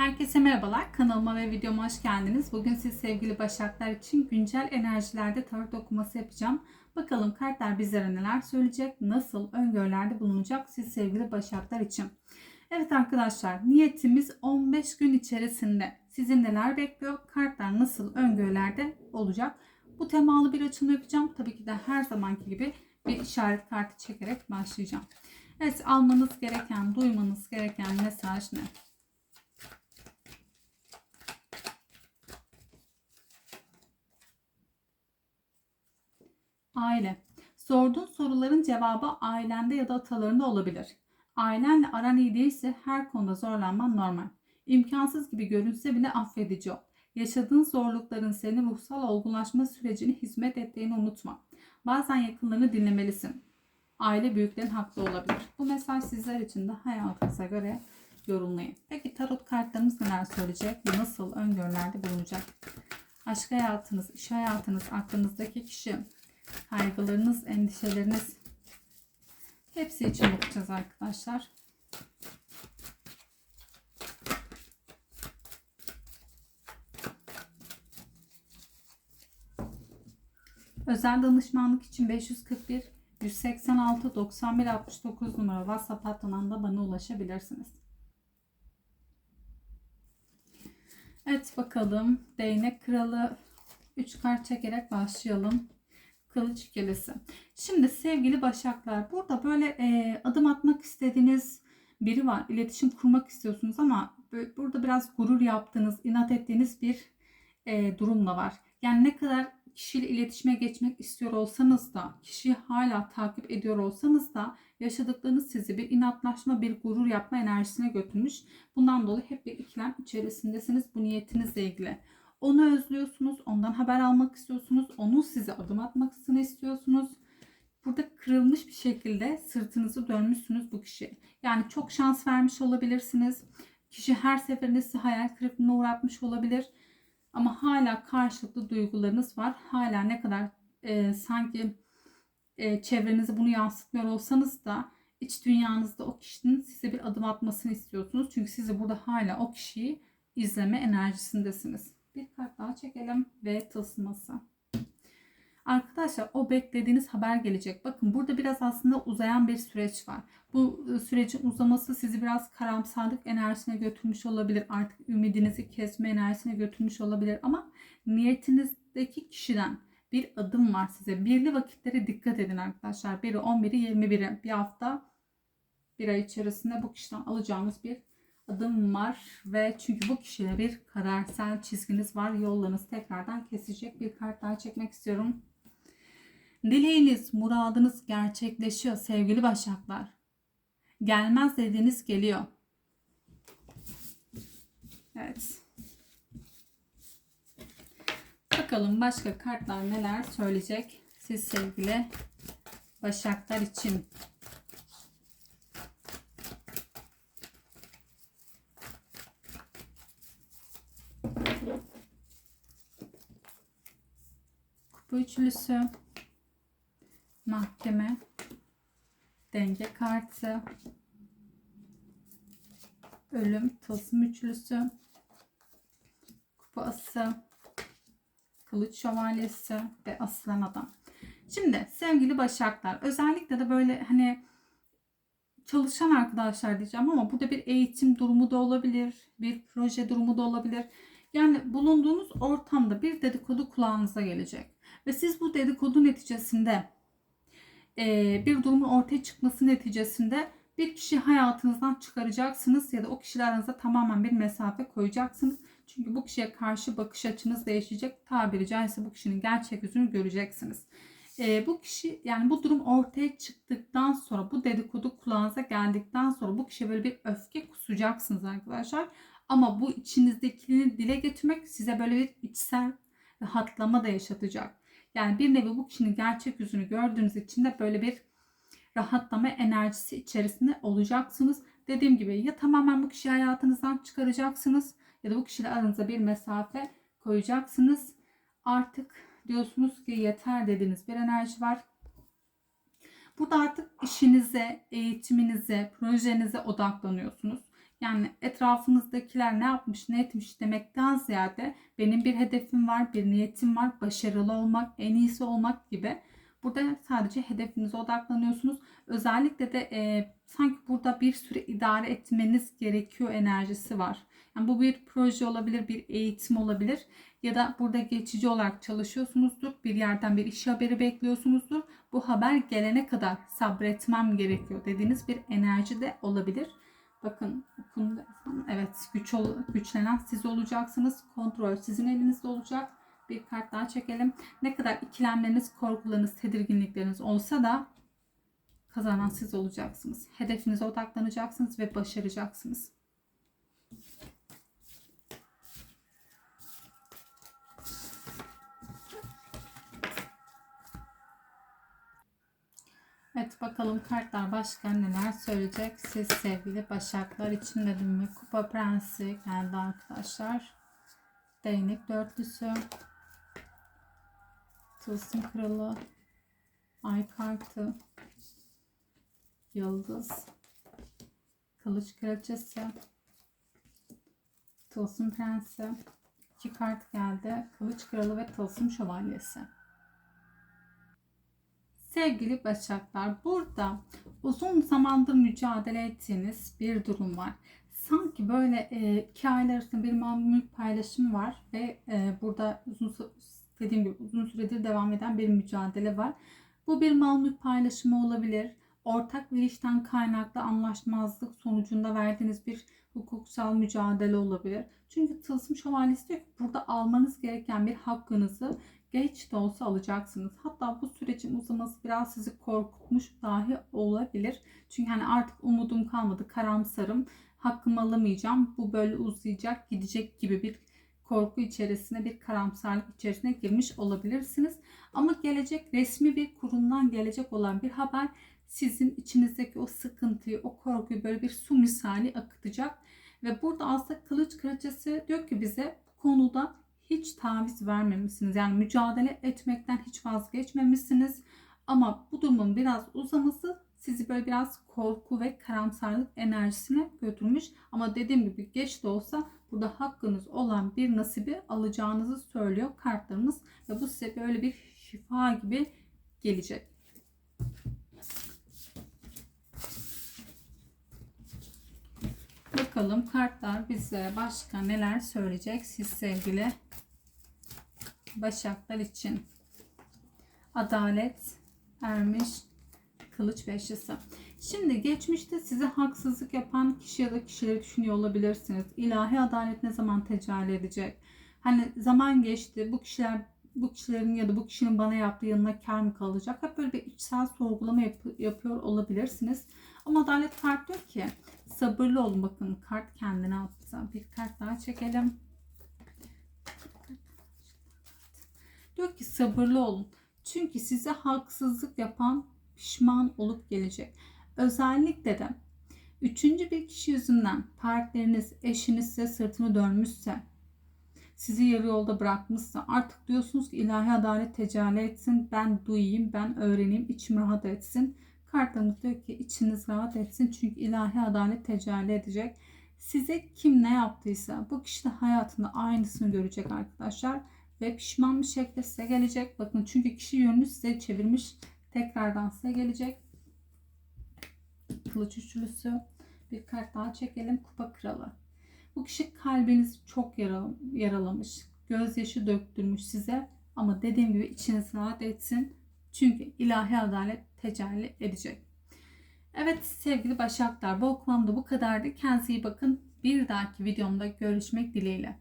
Herkese merhabalar. Kanalıma ve videoma hoş geldiniz. Bugün siz sevgili Başaklar için güncel enerjilerde tarot okuması yapacağım. Bakalım kartlar bizlere neler söyleyecek, nasıl öngörülerde bulunacak siz sevgili Başaklar için. Evet arkadaşlar niyetimiz 15 gün içerisinde sizin neler bekliyor, kartlar nasıl öngörülerde olacak. Bu temalı bir açılım yapacağım. Tabii ki de her zamanki gibi bir işaret kartı çekerek başlayacağım. Evet almanız gereken, duymanız gereken mesaj ne? Aile. Sorduğun soruların cevabı ailende ya da atalarında olabilir. Ailenle aran iyi değilse her konuda zorlanman normal. İmkansız gibi görünse bile affedici ol. Yaşadığın zorlukların senin ruhsal olgunlaşma sürecine hizmet ettiğini unutma. Bazen yakınlarını dinlemelisin. Aile büyüklerin haklı olabilir. Bu mesaj sizler için de hayatınıza göre yorumlayın. Peki tarot kartlarımız neler söyleyecek? Bu nasıl öngörülerde bulunacak? Aşk hayatınız, iş hayatınız, aklınızdaki kişi, kaygılarınız, endişeleriniz hepsi için bakacağız arkadaşlar. Özel danışmanlık için 541 186 91 69 numara WhatsApp hattından da bana ulaşabilirsiniz. Evet bakalım. Değnek kralı 3 kart çekerek başlayalım. Kılıç ikilisi. Şimdi sevgili başaklar burada böyle e, adım atmak istediğiniz biri var. İletişim kurmak istiyorsunuz ama burada biraz gurur yaptığınız, inat ettiğiniz bir e, durum da var. Yani ne kadar kişiyle iletişime geçmek istiyor olsanız da, kişiyi hala takip ediyor olsanız da yaşadıklarınız sizi bir inatlaşma, bir gurur yapma enerjisine götürmüş. Bundan dolayı hep bir ikilem içerisindesiniz bu niyetinizle ilgili. Onu özlüyorsunuz, ondan haber almak istiyorsunuz, onun size adım atmasını istiyorsunuz. Burada kırılmış bir şekilde sırtınızı dönmüşsünüz bu kişiye. Yani çok şans vermiş olabilirsiniz. Kişi her seferinde sizi hayal kırıklığına uğratmış olabilir. Ama hala karşılıklı duygularınız var. Hala ne kadar e, sanki e, çevrenize bunu yansıtmıyor olsanız da iç dünyanızda o kişinin size bir adım atmasını istiyorsunuz. Çünkü sizi burada hala o kişiyi izleme enerjisindesiniz. Bir kart daha çekelim ve tılsıması. Arkadaşlar o beklediğiniz haber gelecek. Bakın burada biraz aslında uzayan bir süreç var. Bu e, sürecin uzaması sizi biraz karamsarlık enerjisine götürmüş olabilir. Artık ümidinizi kesme enerjisine götürmüş olabilir. Ama niyetinizdeki kişiden bir adım var size. Birli vakitlere dikkat edin arkadaşlar. 1'i 11'i 21'i bir hafta bir ay içerisinde bu kişiden alacağınız bir adım var ve çünkü bu kişiyle bir kararsal çizginiz var. Yollarınız tekrardan kesecek bir kart daha çekmek istiyorum. Dileğiniz, muradınız gerçekleşiyor sevgili başaklar. Gelmez dediğiniz geliyor. Evet. Bakalım başka kartlar neler söyleyecek siz sevgili başaklar için. Kupa üçlüsü, mahkeme, denge kartı, ölüm, tılsım üçlüsü, kupa ası, kılıç şövalyesi ve aslan adam. Şimdi sevgili başaklar özellikle de böyle hani çalışan arkadaşlar diyeceğim ama burada bir eğitim durumu da olabilir, bir proje durumu da olabilir. Yani bulunduğunuz ortamda bir dedikodu kulağınıza gelecek. Ve siz bu dedikodu neticesinde e, bir durumun ortaya çıkması neticesinde bir kişi hayatınızdan çıkaracaksınız ya da o kişiler tamamen bir mesafe koyacaksınız. Çünkü bu kişiye karşı bakış açınız değişecek. Tabiri caizse bu kişinin gerçek yüzünü göreceksiniz. E, bu kişi yani bu durum ortaya çıktıktan sonra bu dedikodu kulağınıza geldikten sonra bu kişiye böyle bir öfke kusacaksınız arkadaşlar. Ama bu içinizdekini dile getirmek size böyle bir içsel rahatlama da yaşatacak. Yani bir nevi bu kişinin gerçek yüzünü gördüğünüz için de böyle bir rahatlama enerjisi içerisinde olacaksınız. Dediğim gibi ya tamamen bu kişiyi hayatınızdan çıkaracaksınız ya da bu kişiyle aranıza bir mesafe koyacaksınız. Artık diyorsunuz ki yeter dediğiniz bir enerji var. Burada artık işinize, eğitiminize, projenize odaklanıyorsunuz. Yani etrafınızdakiler ne yapmış, ne etmiş demekten ziyade benim bir hedefim var, bir niyetim var, başarılı olmak, en iyisi olmak gibi. Burada sadece hedefinize odaklanıyorsunuz. Özellikle de e, sanki burada bir süre idare etmeniz gerekiyor enerjisi var. Yani bu bir proje olabilir, bir eğitim olabilir ya da burada geçici olarak çalışıyorsunuzdur. Bir yerden bir iş haberi bekliyorsunuzdur. Bu haber gelene kadar sabretmem gerekiyor dediğiniz bir enerji de olabilir. Bakın okundu. Evet güç ol, güçlenen siz olacaksınız. Kontrol sizin elinizde olacak. Bir kart daha çekelim. Ne kadar ikilemleriniz, korkularınız, tedirginlikleriniz olsa da kazanan siz olacaksınız. Hedefinize odaklanacaksınız ve başaracaksınız. Evet bakalım kartlar başka neler söyleyecek. Siz sevgili başaklar için dedim mi? Kupa prensi geldi arkadaşlar. Değnek dörtlüsü. Tılsım kralı. Ay kartı. Yıldız. Kılıç kraliçesi. Tılsım prensi. İki kart geldi. Kılıç kralı ve tılsım şövalyesi. Sevgili Başaklar, burada uzun zamandır mücadele ettiğiniz bir durum var. Sanki böyle e, iki aile arasında bir mal mülk paylaşımı var ve e, burada uzun dediğim gibi uzun süredir devam eden bir mücadele var. Bu bir mal mülk paylaşımı olabilir. Ortak bir işten kaynaklı anlaşmazlık sonucunda verdiğiniz bir hukuksal mücadele olabilir. Çünkü tılsım şövalyesi diyor ki burada almanız gereken bir hakkınızı geç de olsa alacaksınız. Hatta bu sürecin uzaması biraz sizi korkutmuş dahi olabilir. Çünkü hani artık umudum kalmadı, karamsarım, hakkımı alamayacağım, bu böyle uzayacak, gidecek gibi bir korku içerisine, bir karamsarlık içerisine girmiş olabilirsiniz. Ama gelecek resmi bir kurumdan gelecek olan bir haber sizin içinizdeki o sıkıntıyı, o korkuyu böyle bir su misali akıtacak. Ve burada aslında kılıç kraliçesi diyor ki bize bu konuda hiç taviz vermemişsiniz. Yani mücadele etmekten hiç vazgeçmemişsiniz. Ama bu durumun biraz uzaması sizi böyle biraz korku ve karamsarlık enerjisine götürmüş. Ama dediğim gibi geç de olsa burada hakkınız olan bir nasibi alacağınızı söylüyor kartlarımız. Ve bu size böyle bir şifa gibi gelecek. Bakalım kartlar bize başka neler söyleyecek siz sevgili Başaklar için. Adalet, ermiş, kılıç beşlisi. Şimdi geçmişte size haksızlık yapan kişi ya da kişileri düşünüyor olabilirsiniz. İlahi adalet ne zaman tecelli edecek? Hani zaman geçti bu kişiler bu kişilerin ya da bu kişinin bana yaptığı yanına kar mı kalacak? Hep böyle bir içsel sorgulama yap- yapıyor olabilirsiniz. Ama adalet kart diyor ki sabırlı olun bakın kart kendine attı. Bir kart daha çekelim. Diyor ki sabırlı olun. Çünkü size haksızlık yapan pişman olup gelecek. Özellikle de üçüncü bir kişi yüzünden partneriniz, eşiniz size sırtını dönmüşse, sizi yarı yolda bırakmışsa artık diyorsunuz ki ilahi adalet tecelli etsin, ben duyayım, ben öğreneyim, içim rahat etsin. Kartımız diyor ki içiniz rahat etsin çünkü ilahi adalet tecelli edecek. Size kim ne yaptıysa bu kişi de hayatında aynısını görecek arkadaşlar ve pişman bir şekilde size gelecek. Bakın çünkü kişi yönünü size çevirmiş. Tekrardan size gelecek. Kılıç üçlüsü. Bir kart daha çekelim. Kupa kralı. Bu kişi kalbinizi çok yaralamış. Gözyaşı döktürmüş size. Ama dediğim gibi içiniz rahat etsin. Çünkü ilahi adalet tecelli edecek. Evet sevgili Başaklar bu okumam da bu kadardı. Kendinize iyi bakın. Bir dahaki videomda görüşmek dileğiyle.